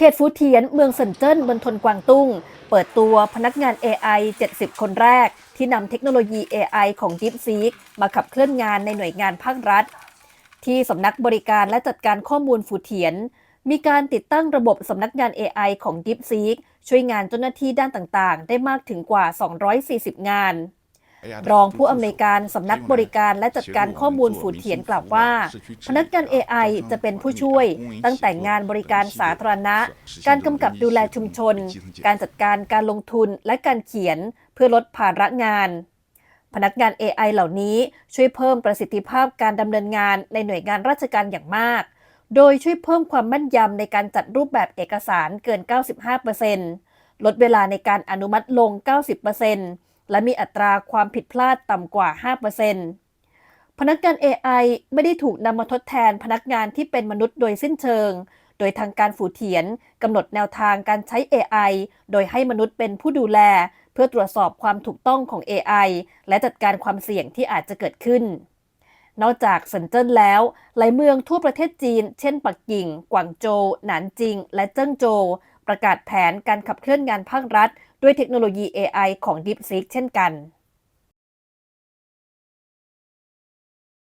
เขตฟูเทียนเมืองเซินเจิ้นบนทนกวางตุ้ง เปิดตัวพนักงาน AI 70 คนแรก ที่นำเทคโนโลยี AI ของ DeepSeek มาขับเคลื่อนงานในหน่วยงานภาครัฐ ที่สำนักบริการและจัดการข้อมูลฟูเทียน มีการติดตั้งระบบสำนักงาน AI ของ DeepSeek ช่วยงานเจ้าหน้าที่ด้านต่างๆ ได้มากถึงกว่า 240 งาน รองผู้อำนวยการสำนักบริการและจัดการข้อมูลฝูเทียนกล่าวว่า พนักงาน AI จะเป็นผู้ช่วย ตั้งแต่งานบริการสาธารณะ การกำกับดูแลชุมชน การจัดการการลงทุนและการเขียน เพื่อลดภาระงาน พนักงาน AI เหล่านี้ช่วยเพิ่มประสิทธิภาพการดำเนินงานในหน่วยงานราชการอย่างมาก โดยช่วยเพิ่มความแม่นยำในการจัดรูปแบบเอกสารเกิน 95%ลดเวลาในการอนุมัติลง 90% และมีอัตราความผิดพลาดต่ำกว่า 5%พนักงาน AI ไม่ได้ถูกนำมาทดแทนพนักงานที่เป็นมนุษย์โดยสิ้นเชิง โดยทางการฝูเถียนกำหนดแนวทางการใช้ AI โดยให้มนุษย์เป็นผู้ดูแล เพื่อตรวจสอบความถูกต้องของ AI และจัดการความเสี่ยงที่อาจจะเกิดขึ้นนอกจากเซินเจิ้นแล้ว หลายเมืองทั่วประเทศจีน เช่นปักกิ่ง กวางโจว หนานจิง และเจิ้งโจว ประกาศแผนการขับเคลื่อนงานภาครัฐ ด้วยเทคโนโลยี AI ของ DeepSeek เช่นกัน